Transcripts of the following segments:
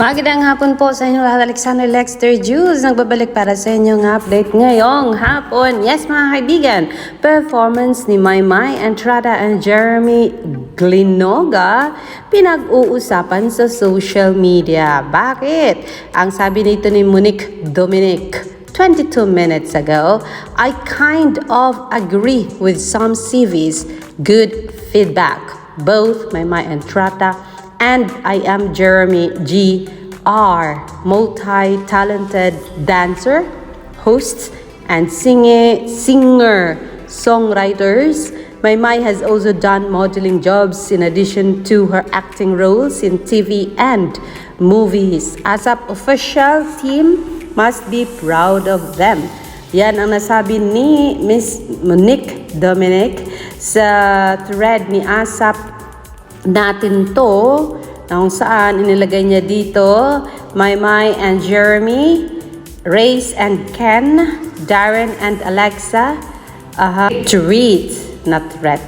Magandang hapon po sa inyo lahat. Alexander Lexter Jules nagbabalik para sa inyong update ngayong hapon. Yes mga kaibigan, performance ni Maymay Entrada and Jeremy Glinoga pinag-uusapan sa social media. Bakit? Ang sabi nito ni Monique Dominic 22 minutes ago, I kind of agree with some CVs. Good feedback. Both Maymay Entrada and I am Jeremy G. R. Multi-talented dancer, host, and singer, singer songwriters. Maymay has also done modeling jobs in addition to her acting roles in TV and movies. ASAP official team must be proud of them. Yan ang nasabi ni Miss Monique Dominic sa thread ni ASAP natin to kung saan inilagay niya dito Maymay and Jeremy, Race and Ken, Darren and Alexa, uh, treat, not threat.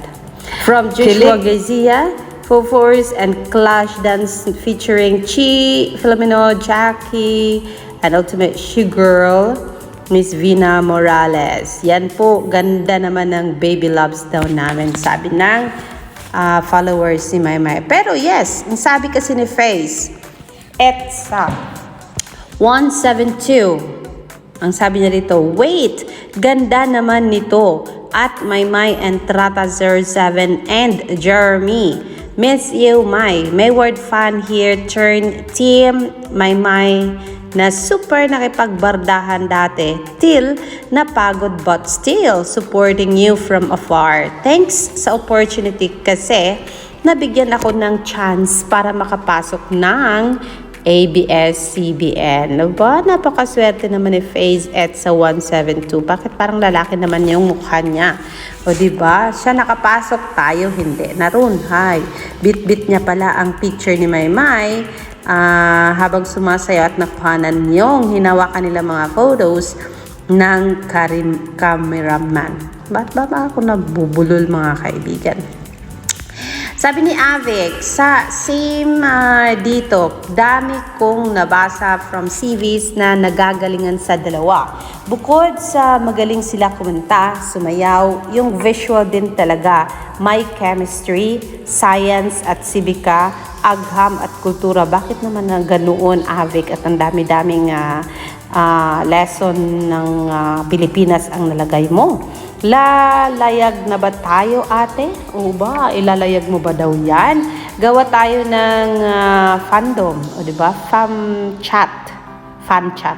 From Joshua Garcia, Fofors and Clash Dance featuring Chi, Filomeno, Jackie, and Ultimate She-Girl, Miss Vina Morales. Yan po, ganda naman ng baby loves daw namin, sabi ng ah, followers ni Maymay. Pero yes, ang sabi kasi ni Face, ETSA 172. Ang sabi niya dito, wait, ganda naman nito. At Maymay and Trata 07 and Jeremy. Miss you, May. May word fan here turn team Maymay na super nakipagbardahan dati till napagod but still supporting you from afar. Thanks sa opportunity kasi nabigyan ako ng chance para makapasok ng ABS-CBN. Ba, napakaswerte naman ni Faze at sa 172. Bakit parang lalaki naman yung mukha niya? O ba? Siya nakapasok, tayo hindi. Naroon, hi. Bit-bit niya pala ang picture ni Maymay ah, habang sumasayo at nakuhanan yung hinawakan nila mga photos ng karim cameraman. Ba't ba ba ako nabubulol mga kaibigan? Sabi ni Avik, sa same ah, dito, dami kong nabasa from CVs na nagagalingan sa dalawa. Bukod sa magaling sila kumanta, sumayaw, yung visual din talaga, may chemistry, science at sibika, agham at kultura. Bakit naman na ganoon, Avik, at ang dami-daming ah, ah, lesson ng ah, Pilipinas ang nalagay mo? Lalayag na ba tayo, ate? O ba, ilalayag mo ba daw yan? Gawa tayo ng ah, fandom, o di ba? Fam chat. Fan chat.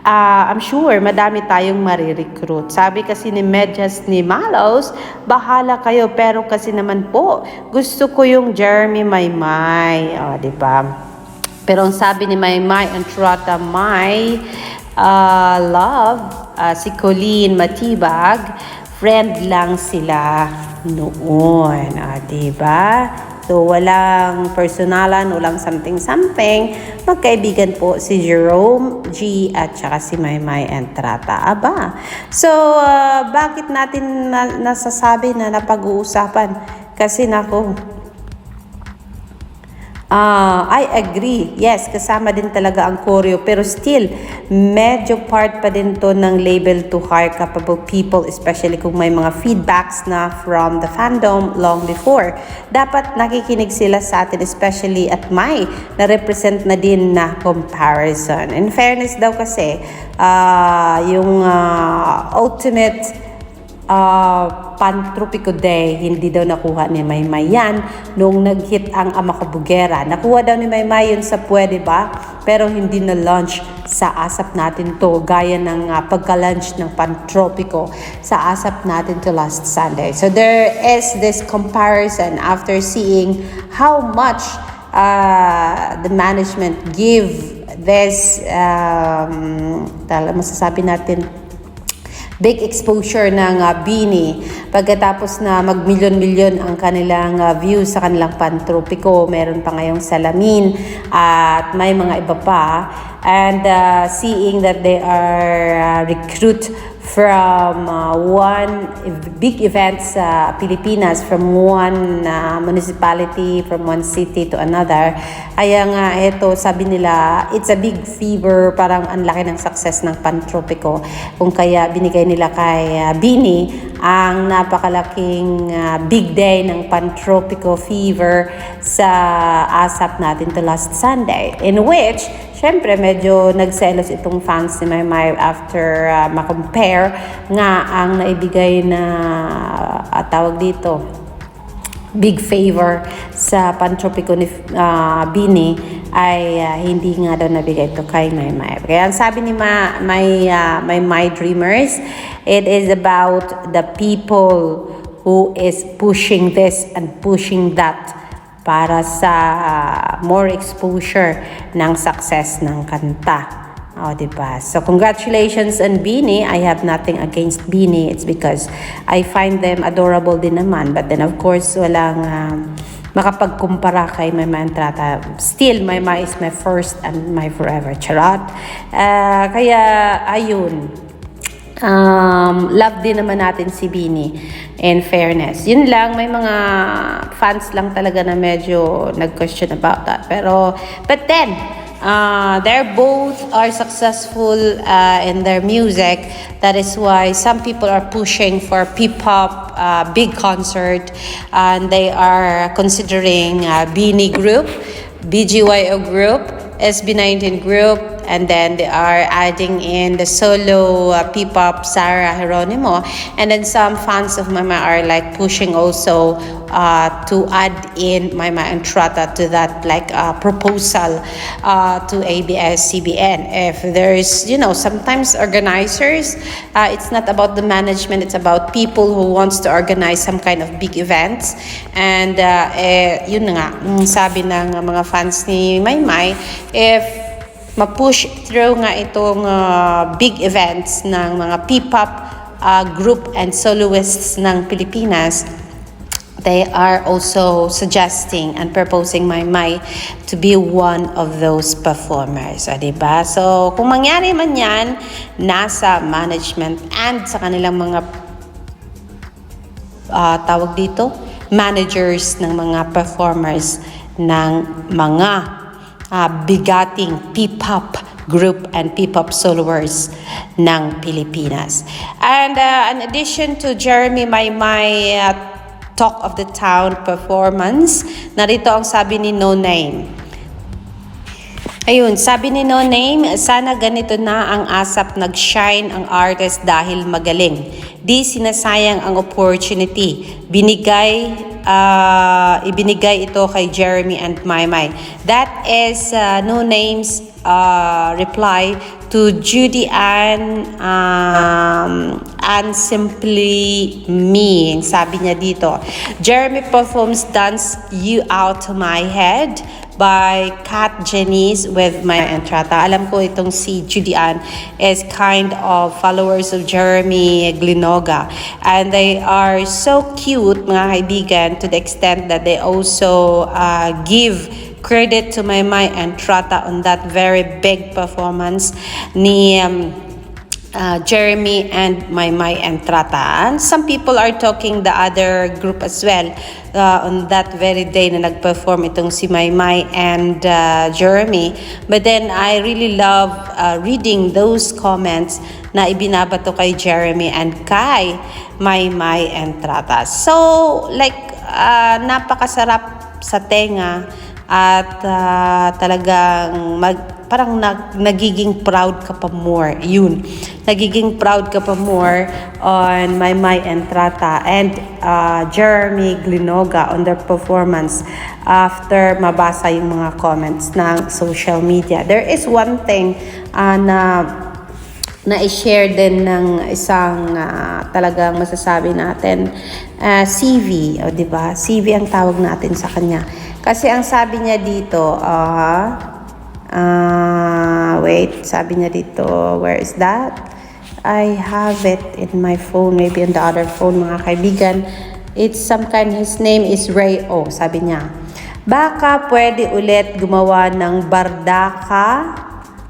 Ah, I'm sure madami tayong marirecruit. Sabi kasi ni Medyas ni Malos, bahala kayo pero kasi naman po, gusto ko yung Jeremy Maymay. O, di ba? Pero ang sabi ni Maymay and Trata May, ah, love, ah, si Colleen Matibag, friend lang sila noon. Ah, diba? So, walang personalan, walang something-something. Magkaibigan po si Jerome G at saka si Maymay and Trata. Aba. So, ah, bakit natin na- nasasabi na napag-uusapan? Kasi nako, Ah, I agree. Yes, kasama din talaga ang choreo. Pero still, medyo part pa din to ng label to hire capable people, especially kung may mga feedbacks na from the fandom long before. Dapat nakikinig sila sa atin, especially at may na-represent na din na comparison. In fairness daw kasi, ah, yung ah, ultimate uh, Pantropico Day, hindi daw nakuha ni Maymay yan nung nag-hit ang Ama Kabugera. Nakuha daw ni Maymay yun sa Pwede Ba? Pero hindi na launch sa asap natin to gaya ng uh, pagka-launch ng Pantropico sa asap natin to last Sunday. So there is this comparison after seeing how much uh, the management give this um, tala masasabi natin big exposure ng uh, Bini. Pagkatapos na mag-milyon-milyon ang kanilang uh, views sa kanilang pantropiko, meron pa ngayong salamin at may mga iba pa. And uh, seeing that they are uh, recruit from uh, one big event sa Pilipinas from one uh, municipality from one city to another. Kaya nga ito sabi nila it's a big fever parang ang laki ng success ng Pantropiko kung kaya binigay nila kay uh, Bini ang napakalaking uh, big day ng Pantropico fever sa ASAP natin to last Sunday. In which Siyempre, medyo nagselos itong fans ni Maymay after uh, makompare nga ang naibigay na uh, tawag dito, big favor sa Pantropico ni uh, Bini ay uh, hindi nga daw nabigay ito kay Maymay. Kaya ang sabi ni Ma, my, uh, my, my Dreamers, it is about the people who is pushing this and pushing that para sa ah, more exposure ng success ng kanta. O, di ba? So, congratulations on Bini. I have nothing against Bini. It's because I find them adorable din naman. But then, of course, walang um, makapagkumpara kay Mama Entrata. Still, Mama is my first and my forever. Charot. Ah, kaya, ayun um, love din naman natin si Bini in fairness. Yun lang, may mga fans lang talaga na medyo nag-question about that. Pero, but then, uh, they're both are successful uh, in their music. That is why some people are pushing for P-pop uh, big concert. And they are considering uh, Bini Group, BGYO Group, SB19 Group, and then they are adding in the solo uh, P-pop Sarah Geronimo, and then some fans of Mama are like pushing also uh, to add in Mama Entrata to that like uh, proposal uh, to ABS-CBN. If there is, you know, sometimes organizers, uh, it's not about the management, it's about people who wants to organize some kind of big events. And uh, eh, yun nga, mm, sabi ng mga fans ni Maymay, if ma-push through nga itong uh, big events ng mga P-pop uh, group and soloists ng Pilipinas, they are also suggesting and proposing my Mai to be one of those performers. O, diba? So, kung mangyari man yan, nasa management and sa kanilang mga ah, tawag dito, managers ng mga performers ng mga ah, bigating P-pop group and P-pop soloists ng Pilipinas. And uh, in addition to Jeremy Maymay uh, Talk of the Town performance, narito ang sabi ni No Name. Ayun, sabi ni No Name, sana ganito na ang asap nag-shine ang artist dahil magaling. Di sinasayang ang opportunity. Binigay, ah, ibinigay ito kay Jeremy and Maymay. That is uh, No Name's uh, reply to Judy Ann um, and Simply Me. Sabi niya dito, Jeremy performs Dance You Out My Head by Kat Jenice with my entrata. Alam ko itong si Judy Ann is kind of followers of Jeremy Glinoga. And they are so cute, mga kaibigan, to the extent that they also uh, give credit to my my entrata on that very big performance ni um, uh, Jeremy and my my entrata. And some people are talking the other group as well uh, on that very day na nag-perform itong si my and uh, Jeremy. But then I really love uh, reading those comments na ibinabato kay Jeremy and kay my my entrata. So like uh, napakasarap sa tenga at ah, talagang mag, parang nag, nagiging proud ka pa more. Yun. Nagiging proud ka pa more on My My Entrata and ah, Jeremy Glinoga on their performance after mabasa yung mga comments ng social media. There is one thing ah, na na i-share din ng isang ah, talagang masasabi natin ah, CV, o di ba? CV ang tawag natin sa kanya. Kasi ang sabi niya dito, ah ah, wait, sabi niya dito, where is that? I have it in my phone, maybe in the other phone, mga kaibigan. It's some kind, his name is Ray O, sabi niya. Baka pwede ulit gumawa ng bardaka,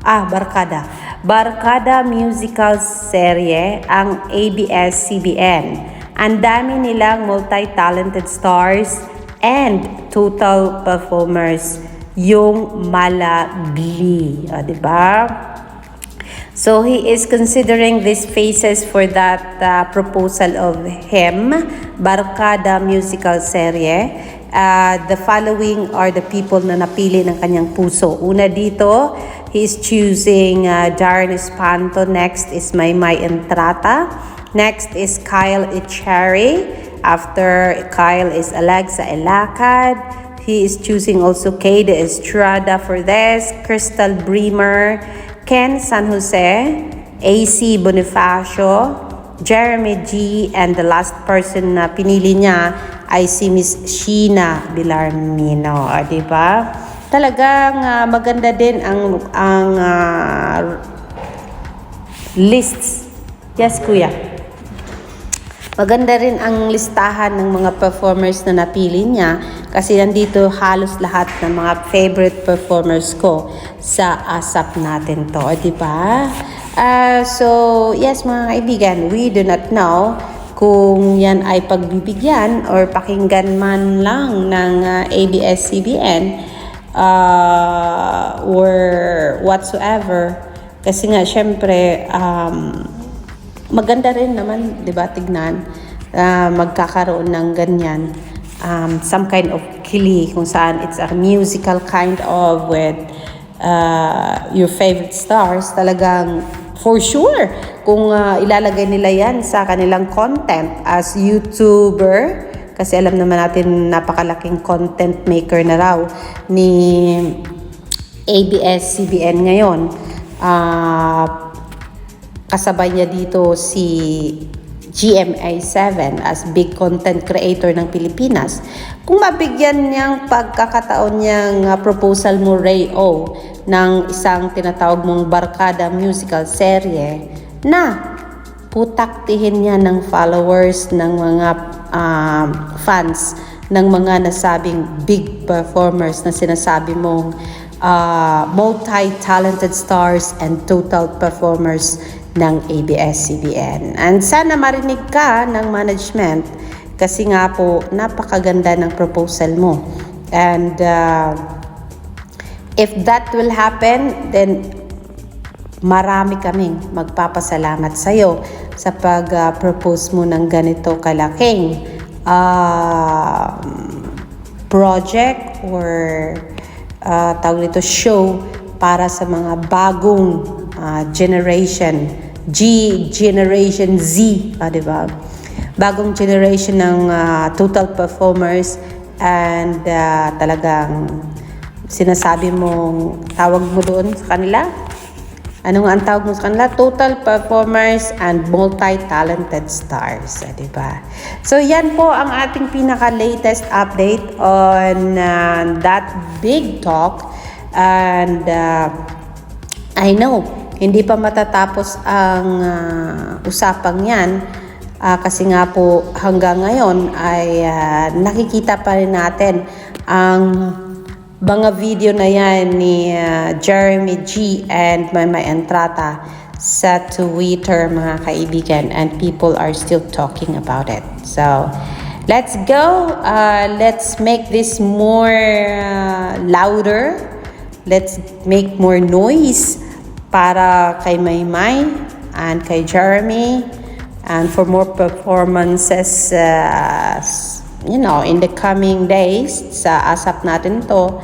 ah, barkada Barkada Musical Serye ang ABS-CBN. Ang dami nilang multi-talented stars and total performers yung Malagli. O, di ba? So he is considering these faces for that uh, proposal of him, Barkada Musical Serye. Uh, the following are the people na napili ng kanyang puso. Una dito, he is choosing uh, Darren Espanto. Next is Maymay Entrata. Next is Kyle Echari. After Kyle is Alexa Elacad. He is choosing also Kade Estrada for this, Crystal Bremer, Ken San Jose, AC Bonifacio, Jeremy G, and the last person na pinili niya ay si Miss Sheena Bilarmino. O, di ba? Talagang ah, maganda din ang, ang ah, lists. Yes, kuya. Maganda rin ang listahan ng mga performers na napili niya kasi nandito halos lahat ng mga favorite performers ko sa ASAP natin to, di ba? Ah, so, yes mga kaibigan, we do not know kung yan ay pagbibigyan or pakinggan man lang ng ah, ABS-CBN uh, or whatsoever. Kasi nga, syempre, um, maganda rin naman, di ba, tignan, ah, magkakaroon ng ganyan. Um, some kind of kili kung saan it's a musical kind of with uh, your favorite stars. Talagang for sure, kung ah, ilalagay nila yan sa kanilang content as YouTuber, kasi alam naman natin napakalaking content maker na raw ni ABS-CBN ngayon. Ah, kasabay niya dito si GMA7 as big content creator ng Pilipinas. Kung mabigyan niyang pagkakataon niyang uh, proposal mo, Ray O, ng isang tinatawag mong barkada musical serye na putaktihin niya ng followers ng mga um, fans ng mga nasabing big performers na sinasabi mong uh, multi-talented stars and total performers ng ABS-CBN. And sana marinig ka ng management kasi nga po napakaganda ng proposal mo. And uh, if that will happen, then marami kaming magpapasalamat sa iyo sa pag-propose mo ng ganito kalaking uh, project or uh, tawag nito show para sa mga bagong uh, generation G generation Z ah, di ba? Bagong generation ng uh, total performers and uh, talagang sinasabi mong tawag mo doon sa kanila ano nga ang tawag mo sa kanila? Total performers and multi-talented stars. Eh, di ba? So, yan po ang ating pinaka-latest update on uh, that big talk. And uh, I know, hindi pa matatapos ang uh, usapang yan. Uh, kasi nga po hanggang ngayon ay uh, nakikita pa rin natin ang mga video na yan ni uh, Jeremy G and Mama Entrata sa Twitter mga kaibigan and people are still talking about it. So, let's go. Uh, let's make this more uh, louder. Let's make more noise para kay Maymay and kay Jeremy and for more performances uh, you know, in the coming days sa asap natin to.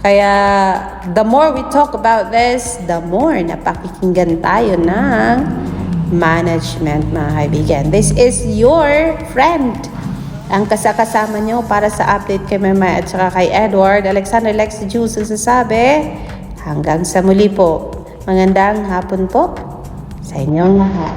Kaya the more we talk about this, the more napakikinggan tayo ng management mga kaibigan. This is your friend. Ang kasakasama nyo para sa update kay Mama at saka kay Edward, Alexander Lex Jules ang sasabi. Hanggang sa muli po. Magandang hapon po sa inyong lahat.